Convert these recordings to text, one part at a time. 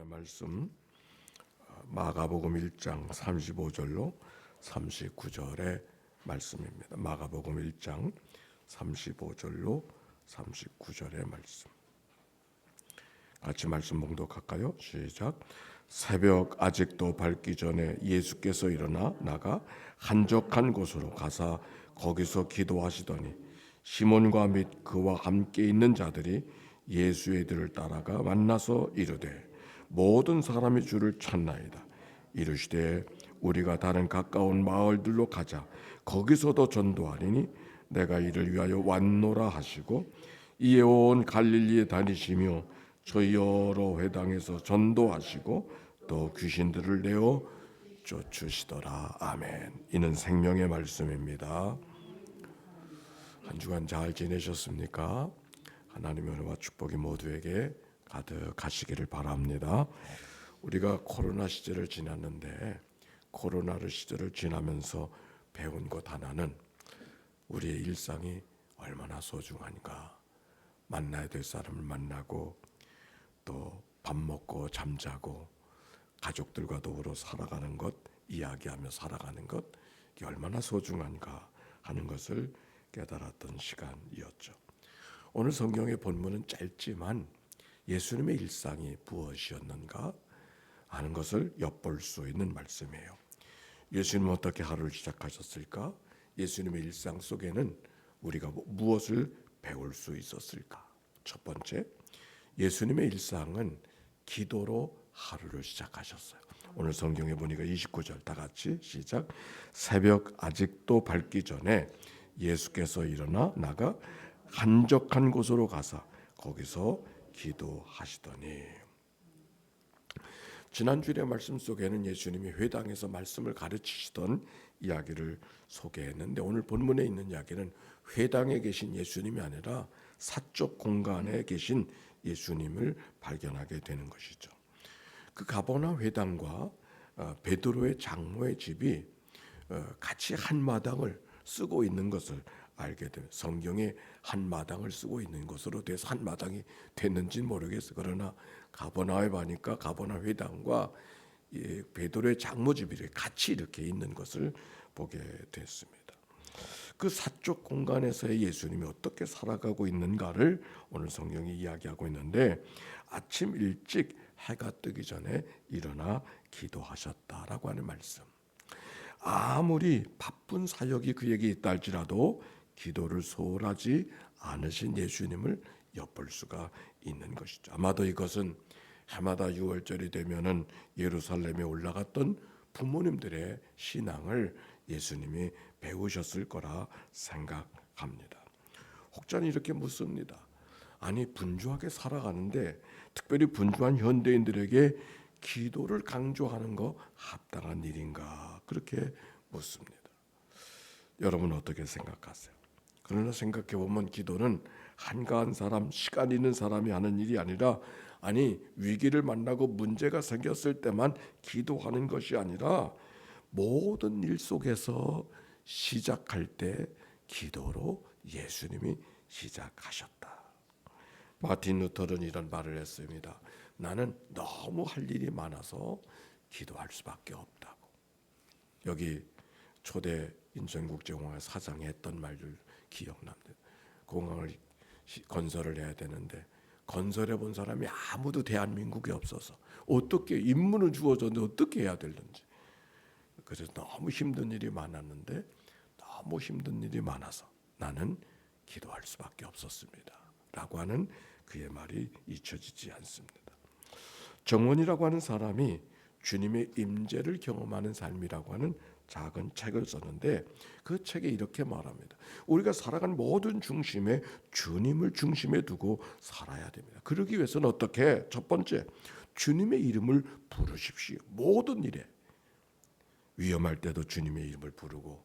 하나님의 말씀 어, 마가복음 1장 35절로 39절의 말씀입니다. 마가복음 1장 35절로 39절의 말씀. 같이 말씀 봉독할까요? 시작. 새벽 아직도 밝기 전에 예수께서 일어나 나가 한적한 곳으로 가사 거기서 기도하시더니 시몬과 및 그와 함께 있는 자들이 예수의 들을 따라가 만나서 이르되 모든 사람이 주를 찾나이다. 이르시되 우리가 다른 가까운 마을들로 가자. 거기서도 전도하리니 내가 이를 위하여 왔노라 하시고 이에 온 갈릴리에 다니시며 저희 여러 회당에서 전도하시고 또 귀신들을 내어 쫓으시더라. 아멘. 이는 생명의 말씀입니다. 한 주간 잘 지내셨습니까? 하나님의 은혜와 축복이 모두에게 가득하시기를 바랍니다. 우리가 코로나 시절을 지났는데 코로나를 시절을 지나면서 배운 것 하나는 우리의 일상이 얼마나 소중한가. 만나야 될 사람을 만나고 또 밥 먹고 잠자고 가족들과 더불어 살아가는 것, 이야기하며 살아가는 것, 얼마나 소중한가 하는 것을 깨달았던 시간이었죠. 오늘 성경의 본문은 짧지만 예수님의 일상이 무엇이었는가 하는 것을 엿볼 수 있는 말씀이에요. 예수님은 어떻게 하루를 시작하셨을까? 예수님의 일상 속에는 우리가 무엇을 배울 수 있었을까? 첫 번째, 예수님의 일상은 기도로 하루를 시작하셨어요. 오늘 성경에 보니까 29절 다 같이 시작. 새벽 아직도 밝기 전에 예수께서 일어나 나가 한적한 곳으로 가서 거기서 기도하시더니 지난주의 말씀 속에는 예수님이 회당에서 말씀을 가르치시던 이야기를 소개했는데 오늘 본문에 있는 이야기는 회당에 계신 예수님이 아니라 사적 공간에 계신 예수님을 발견하게 되는 것이죠. 그 가보나 회당과 어, 베드로의 장모의 집이 어, 같이 한 마당을 쓰고 있는 것을 알게 돼 성경에 한 마당을 쓰고 있는 것으로 돼서 한 마당이 됐는지 모르겠어. 그러나 가보나에 보니까 가보나 회당과 이 베드로의 장모집이 같이 이렇게 있는 것을 보게 됐습니다. 그 사적 공간에서의 예수님이 어떻게 살아가고 있는가를 오늘 성경이 이야기하고 있는데 아침 일찍 해가 뜨기 전에 일어나 기도하셨다라고 하는 말씀. 아무리 바쁜 사역이 그에게 있다 할지라도 기도를 소홀하지 않으신 예수님을 엿볼 수가 있는 것이죠. 아마도 이것은 해마다 6월절이 되면은 예루살렘에 올라갔던 부모님들의 신앙을 예수님이 배우셨을 거라 생각합니다. 혹자는 이렇게 묻습니다. 아니 분주하게 살아가는데 특별히 분주한 현대인들에게 기도를 강조하는 거 합당한 일인가 그렇게 묻습니다. 여러분 어떻게 생각하세요? 그러나 생각해 보면 기도는 한가한 사람, 시간 있는 사람이 하는 일이 아니라 아니 위기를 만나고 문제가 생겼을 때만 기도하는 것이 아니라 모든 일 속에서 시작할 때 기도로 예수님이 시작하셨다. 마틴 루터는 이런 말을 했습니다. 나는 너무 할 일이 많아서 기도할 수밖에 없다고. 여기 초대 인천국제공항 사장이 했던 말들 기억납니다. 공항을 건설을 해야 되는데 건설해 본 사람이 아무도 대한민국에 없어서 어떻게 임무는 주어졌는데 어떻게 해야 되는지 그래서 너무 힘든 일이 많았는데 너무 힘든 일이 많아서 나는 기도할 수밖에 없었습니다. 라고 하는 그의 말이 잊혀지지 않습니다. 정원이라고 하는 사람이 주님의 임재를 경험하는 삶이라고 하는 작은 책을 썼는데 그 책에 이렇게 말합니다. 우리가 살아가는 모든 중심에 주님을 중심에 두고 살아야 됩니다. 그러기 위해서는 어떻게? 첫 번째, 주님의 이름을 부르십시오. 모든 일에 위험할 때도 주님의 이름을 부르고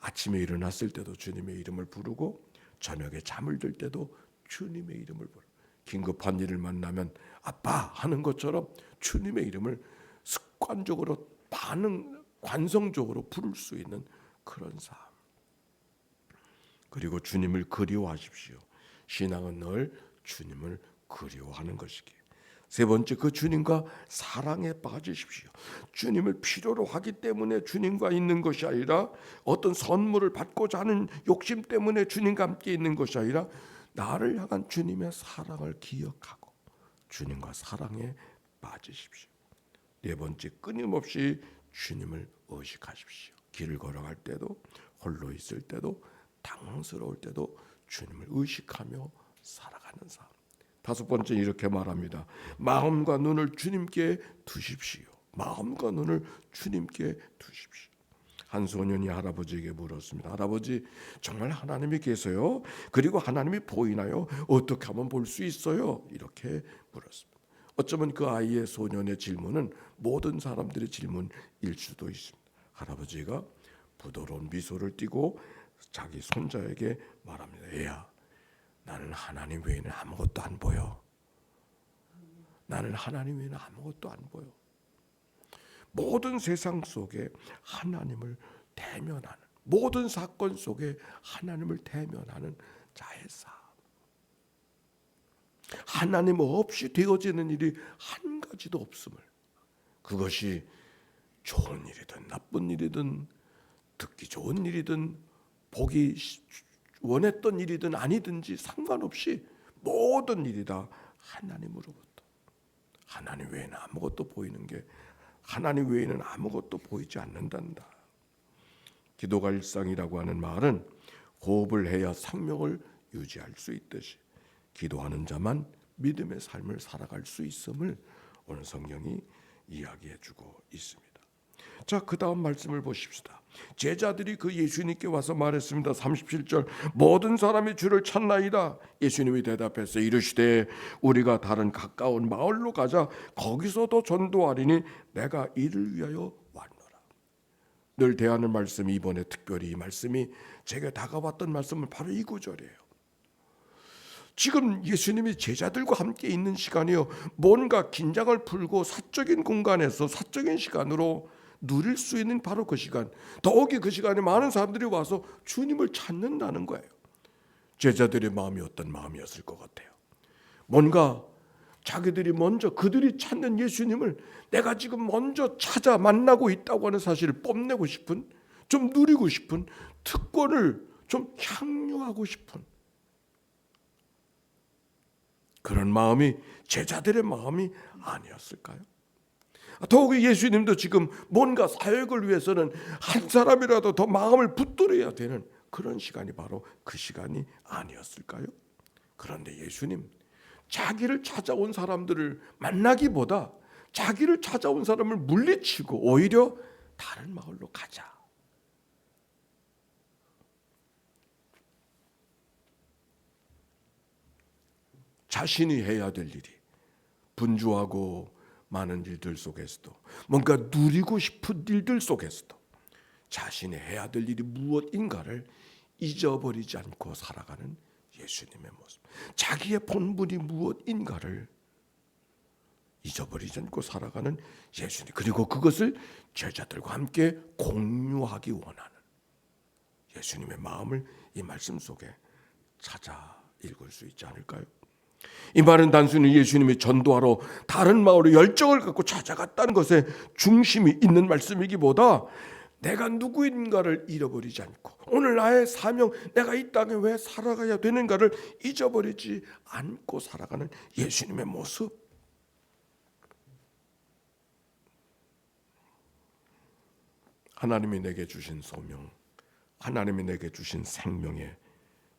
아침에 일어났을 때도 주님의 이름을 부르고 저녁에 잠을 들 때도 주님의 이름을 부르고 긴급한 일을 만나면 아빠 하는 것처럼 주님의 이름을 습관적으로 반응 관성적으로 부를 수 있는 그런 삶. 그리고 주님을 그리워하십시오. 신앙은 늘 주님을 그리워하는 것이기. 세 번째 그 주님과 사랑에 빠지십시오. 주님을 필요로 하기 때문에 주님과 있는 것이 아니라 어떤 선물을 받고자 하는 욕심 때문에 주님과 함께 있는 것이 아니라 나를 향한 주님의 사랑을 기억하고 주님과 사랑에 빠지십시오. 네 번째 끊임없이 주님을 의식하십시오. 길을 걸어갈 때도 홀로 있을 때도 당황스러울 때도 주님을 의식하며 살아가는 삶. 다섯 번째 이렇게 말합니다. 마음과 눈을 주님께 두십시오. 마음과 눈을 주님께 두십시오. 한 소년이 할아버지에게 물었습니다. 할아버지 정말 하나님이 계세요? 그리고 하나님이 보이나요? 어떻게 하면 볼 수 있어요? 이렇게 물었습니다. 어쩌면 그 아이의 소년의 질문은 모든 사람들의 질문일 수도 있습니다. 할아버지가 부드러운 미소를 띠고 자기 손자에게 말합니다. 애야, 나는 하나님 외에는 아무것도 안 보여. 나는 하나님 외에는 아무것도 안 보여. 모든 세상 속에 하나님을 대면하는 모든 사건 속에 하나님을 대면하는 자의 삶. 하나님 없이 되어지는 일이 한 가지도 없음을 그것이 좋은 일이든 나쁜 일이든 듣기 좋은 일이든 보기 원했던 일이든 아니든지 상관없이 모든 일이 다 하나님으로부터 하나님 외에는 아무것도 보이는 게 하나님 외에는 아무것도 보이지 않는단다. 기도가 일상이라고 하는 말은 호흡을 해야 생명을 유지할 수 있듯이 기도하는 자만 믿음의 삶을 살아갈 수 있음을 오늘 성경이 이야기해 주고 있습니다. 자, 그 다음 말씀을 보십시다. 제자들이 그 예수님께 와서 말했습니다. 37절 모든 사람이 주를 찾나이다. 예수님이 대답해서 이르시되 우리가 다른 가까운 마을로 가자 거기서도 전도하리니 내가 이를 위하여 왔노라. 늘 대하는 말씀이 이번에 특별히 이 말씀이 제게 다가왔던 말씀은 바로 이 구절이에요. 지금 예수님이 제자들과 함께 있는 시간이요. 뭔가 긴장을 풀고 사적인 공간에서 사적인 시간으로 누릴 수 있는 바로 그 시간. 더욱이 그 시간에 많은 사람들이 와서 주님을 찾는다는 거예요. 제자들의 마음이 어떤 마음이었을 것 같아요. 뭔가 자기들이 먼저 그들이 찾는 예수님을 내가 지금 먼저 찾아 만나고 있다고 하는 사실을 뽐내고 싶은 좀 누리고 싶은 특권을 좀 향유하고 싶은 그런 마음이 제자들의 마음이 아니었을까요? 더욱이 예수님도 지금 뭔가 사역을 위해서는 한 사람이라도 더 마음을 붙들어야 되는 그런 시간이 바로 그 시간이 아니었을까요? 그런데 예수님 자기를 찾아온 사람들을 만나기보다 자기를 찾아온 사람을 물리치고 오히려 다른 마을로 가자. 자신이 해야 될 일이 분주하고 많은 일들 속에서도 뭔가 누리고 싶은 일들 속에서도 자신이 해야 될 일이 무엇인가를 잊어버리지 않고 살아가는 예수님의 모습. 자기의 본분이 무엇인가를 잊어버리지 않고 살아가는 예수님. 그리고 그것을 제자들과 함께 공유하기 원하는 예수님의 마음을 이 말씀 속에 찾아 읽을 수 있지 않을까요? 이 말은 단순히 예수님이 전도하러 다른 마을로 열정을 갖고 찾아갔다는 것에 중심이 있는 말씀이기보다 내가 누구인가를 잃어버리지 않고 오늘 나의 사명 내가 이 땅에 왜 살아가야 되는가를 잊어버리지 않고 살아가는 예수님의 모습. 하나님이 내게 주신 소명 하나님이 내게 주신 생명의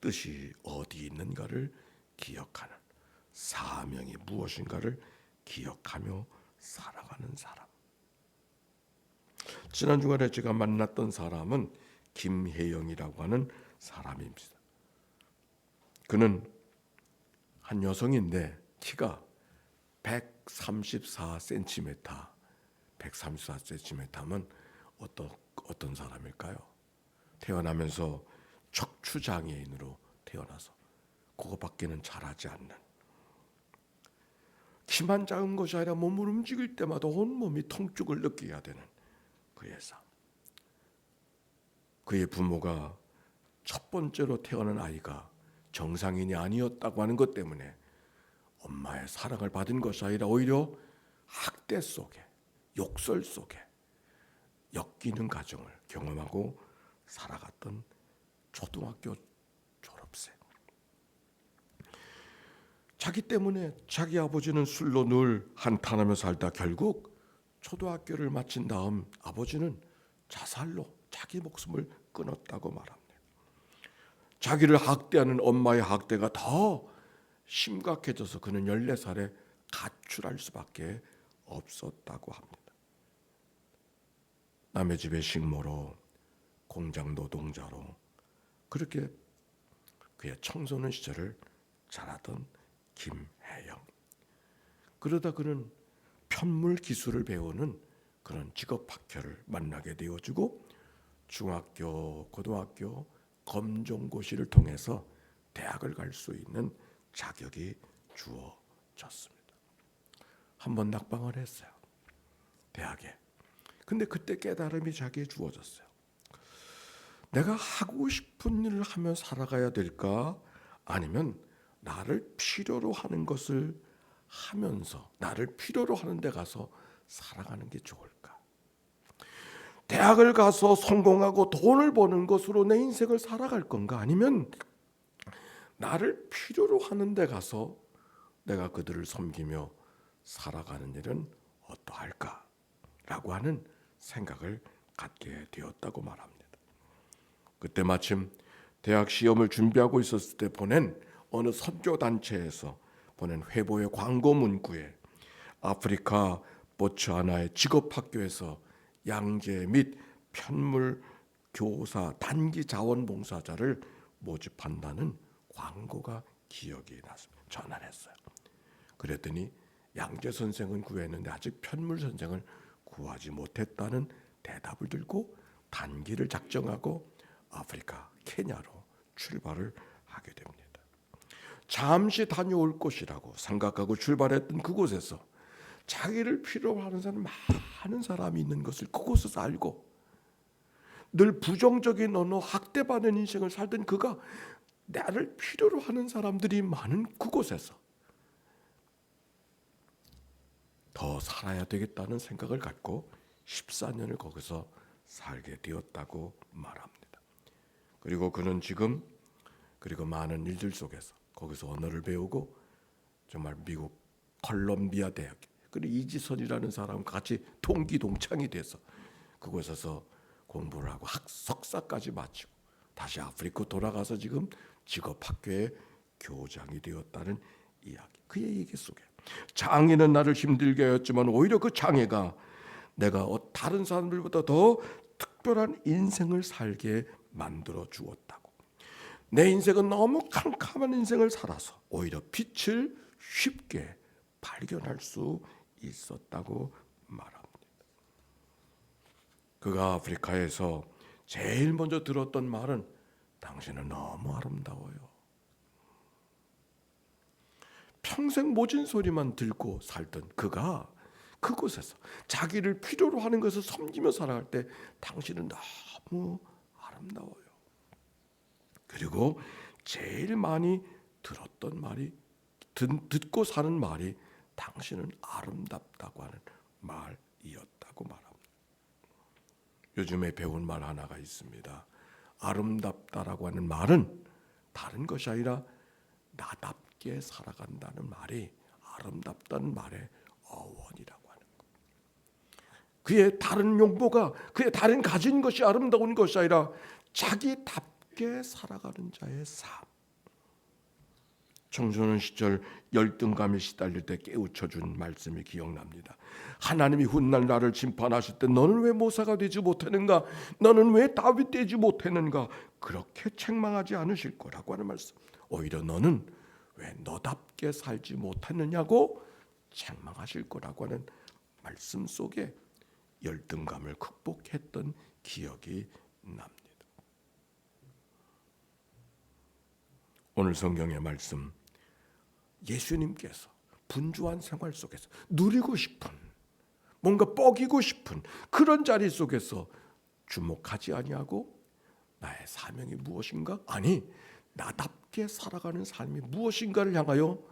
뜻이 어디 있는가를 기억하는 사명이 무엇인가를 기억하며 살아가는 사람. 지난 주간에 제가 만났던 사람은 김혜영이라고 하는 사람입니다. 그는 한 여성인데 키가 134cm, 134cm면 어떤 어떤 사람일까요? 태어나면서 척추 장애인으로 태어나서 그거밖에는 잘하지 않는 키만 작은 것이 아니라 몸을 움직일 때마다 온몸이 통증을 느껴야 되는 그의 삶. 그의 부모가 첫 번째로 태어난 아이가 정상인이 아니었다고 하는 것 때문에 엄마의 사랑을 받은 것이 아니라 오히려 학대 속에 욕설 속에 엮이는 가정을 경험하고 살아갔던 초등학교 졸업생. 자기 때문에 자기 아버지는 술로 늘 한탄하며 살다 결국 초등학교를 마친 다음 아버지는 자살로 자기 목숨을 끊었다고 말합니다. 자기를 학대하는 엄마의 학대가 더 심각해져서 그는 14살에 가출할 수밖에 없었다고 합니다. 남의 집에 식모로 공장 노동자로 그렇게 그의 청소년 시절을 자라던 김혜영. 그러다 그는 편물 기술을 배우는 그런 직업 학교를 만나게 되어지고 중학교, 고등학교 검정고시를 통해서 대학을 갈 수 있는 자격이 주어졌습니다. 한 번 낙방을 했어요. 대학에. 근데 그때 깨달음이 자기에 주어졌어요. 내가 하고 싶은 일을 하며 살아가야 될까? 아니면 나를 필요로 하는 것을 하면서 나를 필요로 하는 데 가서 살아가는 게 좋을까? 대학을 가서 성공하고 돈을 버는 것으로 내 인생을 살아갈 건가? 아니면 나를 필요로 하는 데 가서 내가 그들을 섬기며 살아가는 일은 어떠할까? 라고 하는 생각을 갖게 되었다고 말합니다. 그때 마침 대학 시험을 준비하고 있었을 때 보낸 어느 선교 단체에서 보낸 회보의 광고 문구에 아프리카 보츠하나의 직업 학교에서 양재 및 편물 교사 단기 자원봉사자를 모집한다는 광고가 기억이 났습니다. 전화했어요. 그랬더니 양재 선생은 구했는데 아직 편물 선생을 구하지 못했다는 대답을 들고 단기를 작정하고 아프리카 케냐로 출발을 하게 됩니다. 잠시 다녀올 곳이라고 생각하고 출발했던 그곳에서 자기를 필요로 하는 사람 많은 사람이 있는 것을 그곳에서 알고 늘 부정적인 언어 학대받는 인생을 살던 그가 나를 필요로 하는 사람들이 많은 그곳에서 더 살아야 되겠다는 생각을 갖고 14년을 거기서 살게 되었다고 말합니다. 그리고 그는 지금 그리고 많은 일들 속에서 거기서 언어를 배우고 정말 미국 컬럼비아 대학 그리고 이지선이라는 사람 같이 동기 동창이 돼서 그곳에서 공부를 하고 학 석사까지 마치고 다시 아프리카 돌아가서 지금 직업 학교의 교장이 되었다는 이야기. 그의 얘기 속에 장애는 나를 힘들게 하였지만 오히려 그 장애가 내가 어, 다른 사람들보다 더 특별한 인생을 살게 만들어 주었다고. 내 인생은 너무 캄캄한 인생을 살아서 오히려 빛을 쉽게 발견할 수 있었다고 말합니다. 그가 아프리카에서 제일 먼저 들었던 말은 당신은 너무 아름다워요. 평생 모진 소리만 들고 살던 그가 그곳에서 자기를 필요로 하는 것을 섬기며 살아갈 때 당신은 너무 아름다워요. 그리고 제일 많이 들었던 말이 듣, 고 사는 말이 당신은 아름답다고 하는 말이었다고 말합니다. 요즘에 배운 말 하나가 있습니다. 아름답다라고 하는 말은 다른 것이 아니라 나답게 살아간다는 말이 아름답다는 말의 어원이라고 하는 것. 그의 다른 용보가 그의 다른 가진 것이 아름다운 것이 아니라 자기답 게 살아가는 자의 삶. 청소년 시절 열등감에 시달릴 때 깨우쳐 준 말씀이 기억납니다. 하나님이 훗날 나를 심판하실 때 너는 왜 모사가 되지 못했는가? 너는 왜 다윗 되지 못했는가? 그렇게 책망하지 않으실 거라고 하는 말씀. 오히려 너는 왜 너답게 살지 못했느냐고 책망하실 거라고 하는 말씀 속에 열등감을 극복했던 기억이 납니다. 오늘 성경의 말씀 예수님께서 분주한 생활 속에서 누리고 싶은 뭔가 뻐기고 싶은 그런 자리 속에서 주목하지 아니하고 나의 사명이 무엇인가? 아니 나답게 살아가는 삶이 무엇인가를 향하여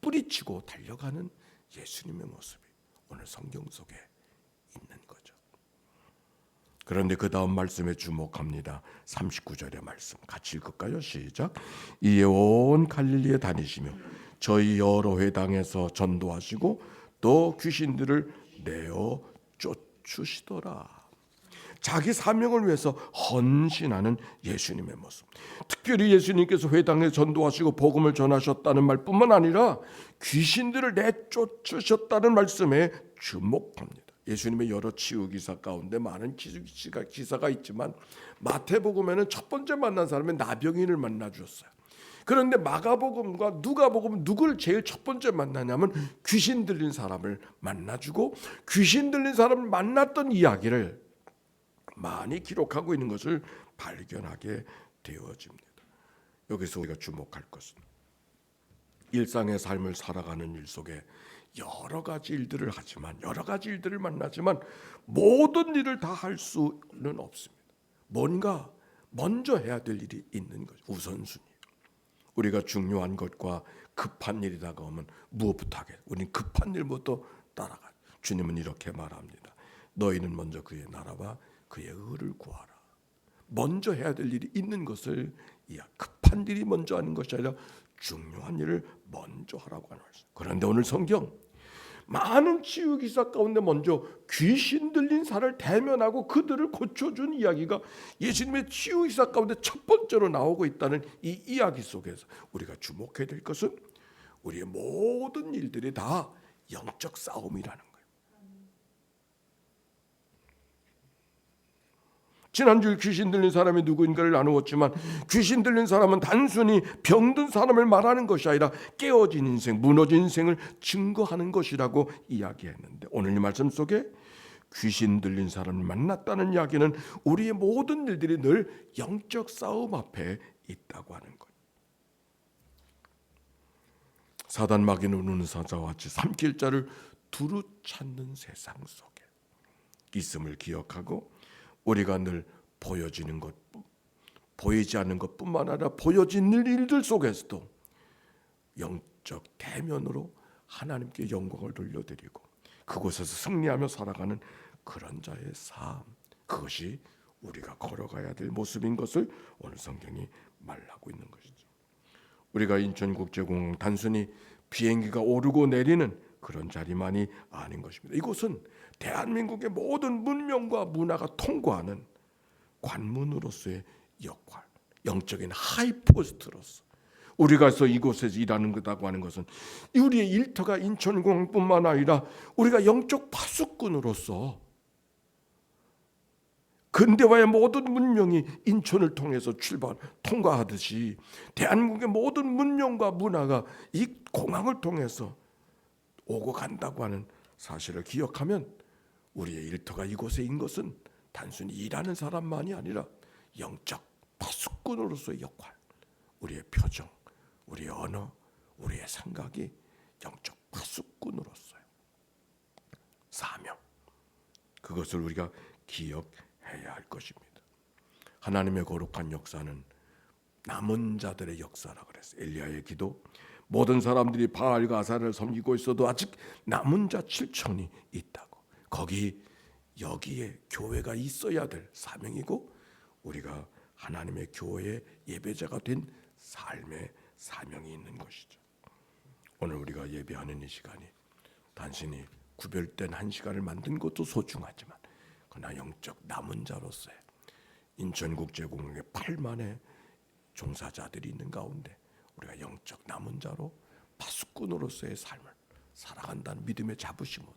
뿌리치고 달려가는 예수님의 모습이 오늘 성경 속에. 그런데 그 다음 말씀에 주목합니다. 39절의 말씀 같이 읽을까요? 시작. 이에 온 갈릴리에 다니시며 저희 여러 회당에서 전도하시고 또 귀신들을 내어 쫓으시더라. 자기 사명을 위해서 헌신하는 예수님의 모습. 특별히 예수님께서 회당에 전도하시고 복음을 전하셨다는 말뿐만 아니라 귀신들을 내쫓으셨다는 말씀에 주목합니다. 예수님의 여러 치유 기사 가운데 많은 기사, 기사가 있지만 마태복음에는 첫 번째 만난 사람이 나병인을 만나 주었어요. 그런데 마가복음과 누가복음 누구를 제일 첫 번째 만나냐면 귀신 들린 사람을 만나주고 귀신 들린 사람을 만났던 이야기를 많이 기록하고 있는 것을 발견하게 되어집니다. 여기서 우리가 주목할 것은 일상의 삶을 살아가는 일 속에 여러 가지 일들을 하지만 여러 가지 일들을 만나지만 모든 일을 다 할 수는 없습니다. 뭔가 먼저 해야 될 일이 있는 거죠. 우선순위. 우리가 중요한 것과 급한 일이 다가오면 무엇부터 하게? 우리는 급한 일부터 따라가. 주님은 이렇게 말합니다. 너희는 먼저 그의 나라와 그의 의를 구하라. 먼저 해야 될 일이 있는 것을 이야 급한 일이 먼저 하는 것이 아니라 중요한 일을 먼저 하라고 하는 것입니다. 그런데 오늘 성경 많은 치유 기사 가운데 먼저 귀신 들린 사를 대면하고 그들을 고쳐준 이야기가 예수님의 치유 기사 가운데 첫 번째로 나오고 있다는 이 이야기 속에서 우리가 주목해야 될 것은 우리의 모든 일들이 다 영적 싸움이라는 거예요. 지난주 귀신 들린 사람이 누구인가를 나누었지만 귀신 들린 사람은 단순히 병든 사람을 말하는 것이 아니라 깨어진 인생, 무너진 인생을 증거하는 것이라고 이야기했는데 오늘 이 말씀 속에 귀신 들린 사람을 만났다는 이야기는 우리의 모든 일들이 늘 영적 싸움 앞에 있다고 하는 것. 사단 마귀는 우는 사자와 같이 삼킬 자를 두루 찾는 세상 속에 있음을 기억하고 우리가 늘 보여지는 것, 보이지 않는 것뿐만 아니라 보여지는 일들 속에서도 영적 대면으로 하나님께 영광을 돌려드리고 그곳에서 승리하며 살아가는 그런 자의 삶, 그것이 우리가 걸어가야 될 모습인 것을 오늘 성경이 말하고 있는 것이죠. 우리가 인천국제공항 단순히 비행기가 오르고 내리는 그런 자리만이 아닌 것입니다. 이곳은 대한민국의 모든 문명과 문화가 통과하는 관문으로서의 역할, 영적인 하이포스트로서 우리가 서 이곳에서 일하는 거다고 하는 것은 우리의 일터가 인천공항뿐만 아니라 우리가 영적 파수꾼으로서 근대화의 모든 문명이 인천을 통해서 출발 통과하듯이 대한민국의 모든 문명과 문화가 이 공항을 통해서 오고 간다고 하는 사실을 기억하면 우리의 일터가 이곳에 인 것은 단순히 일하는 사람만이 아니라 영적 파수꾼으로서의 역할, 우리의 표정, 우리의 언어, 우리의 생각이 영적 파수꾼으로서의 사명, 그것을 우리가 기억해야 할 것입니다. 하나님의 거룩한 역사는 남은 자들의 역사라 그랬어요. 엘리야의 기도. 모든 사람들이 바알과 아사를 섬기고 있어도 아직 남은 자 7천이 있다고. 거기 여기에 교회가 있어야 될 사명이고 우리가 하나님의 교회의 예배자가 된 삶의 사명이 있는 것이죠. 오늘 우리가 예배하는 이 시간이 단순히 구별된 한 시간을 만든 것도 소중하지만 그러나 영적 남은 자로서의 인천국제공항에 8만의 종사자들이 있는 가운데 우리가 영적 남은 자로 파수꾼으로서의 삶을 살아간다는 믿음의 자부심으로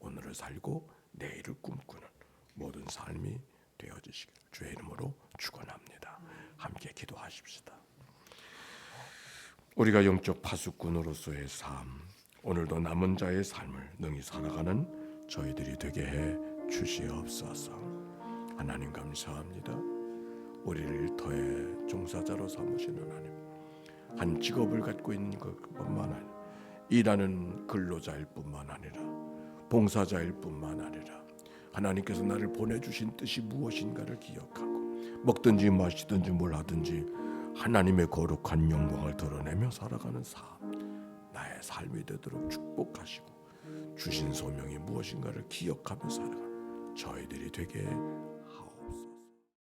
오늘을 살고 내일을 꿈꾸는 모든 삶이 되어지시길 주의 이름으로 축원합니다. 함께 기도하십시다. 우리가 영적 파수꾼으로서의 삶, 오늘도 남은 자의 삶을 능히 살아가는 저희들이 되게 해 주시옵소서. 하나님 감사합니다. 우리를 일터의 종사자로 삼으신 하나님. 한 직업을 갖고 있는 것뿐만 아니라 일하는 근로자일 뿐만 아니라 봉사자일 뿐만 아니라 하나님께서 나를 보내주신 뜻이 무엇인가를 기억하고 먹든지 마시든지 뭘 하든지 하나님의 거룩한 영광을 드러내며 살아가는 삶 나의 삶이 되도록 축복하시고 주신 소명이 무엇인가를 기억하며 살아가는 저희들이 되게